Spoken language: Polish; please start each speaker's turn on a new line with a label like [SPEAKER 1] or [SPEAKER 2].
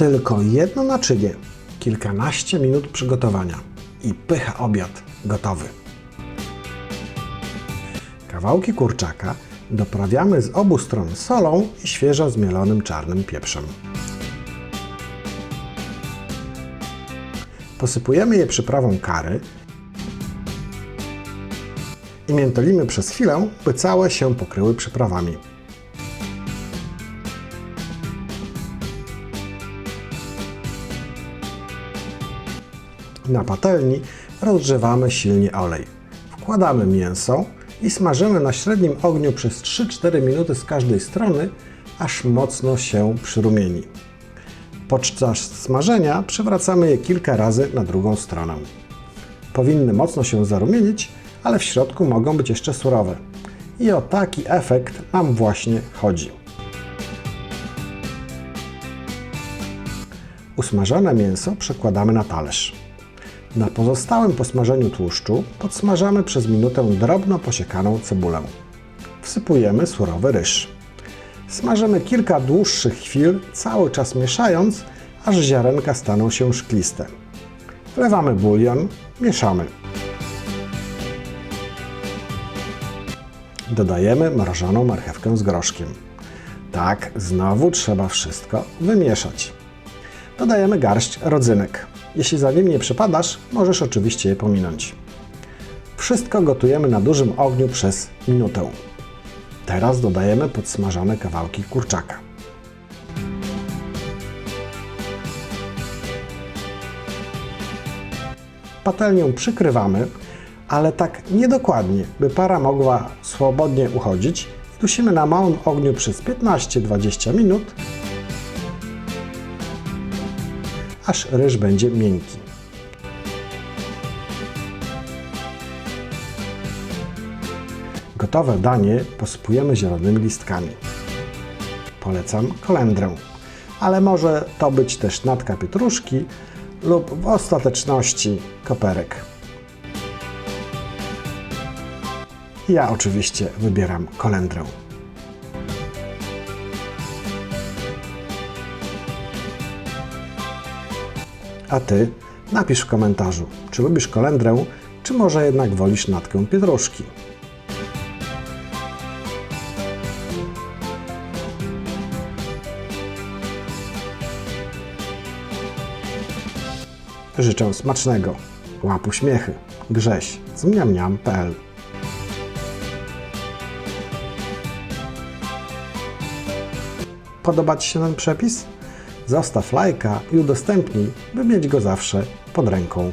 [SPEAKER 1] tylko jedno naczynie, kilkanaście minut przygotowania i pycha obiad gotowy. Kawałki kurczaka doprawiamy z obu stron solą i świeżo zmielonym czarnym pieprzem. Posypujemy je przyprawą kary i miętolimy przez chwilę, by całe się pokryły przyprawami. Na patelni rozgrzewamy silnie olej. Wkładamy mięso i smażymy na średnim ogniu przez 3-4 minuty z każdej strony, aż mocno się przyrumieni. Podczas smażenia przewracamy je kilka razy na drugą stronę. Powinny mocno się zarumienić, ale w środku mogą być jeszcze surowe. I o taki efekt nam właśnie chodzi. Usmażone mięso przekładamy na talerz. Na pozostałym posmażeniu tłuszczu podsmażamy przez minutę drobno posiekaną cebulę. Wsypujemy surowy ryż. Smażymy kilka dłuższych chwil, cały czas mieszając, aż ziarenka staną się szkliste. Wlewamy bulion, mieszamy. Dodajemy mrożoną marchewkę z groszkiem. Tak, znowu trzeba wszystko wymieszać. Dodajemy garść rodzynek. Jeśli za nim nie przypadasz, możesz oczywiście je pominąć. Wszystko gotujemy na dużym ogniu przez minutę. Teraz dodajemy podsmażone kawałki kurczaka. Patelnią przykrywamy, ale tak niedokładnie, by para mogła swobodnie uchodzić. Dusimy na małym ogniu przez 15-20 minut, aż ryż będzie miękki. Gotowe danie posypujemy zielonymi listkami. Polecam kolendrę, ale może to być też natka pietruszki lub w ostateczności koperek. Ja oczywiście wybieram kolendrę. A Ty napisz w komentarzu, czy lubisz kolendrę, czy może jednak wolisz natkę pietruszki. Życzę smacznego. Łap uśmiechy. Grześ z mniamniam.pl Podoba Ci się ten przepis? Zostaw lajka i udostępnij, by mieć go zawsze pod ręką.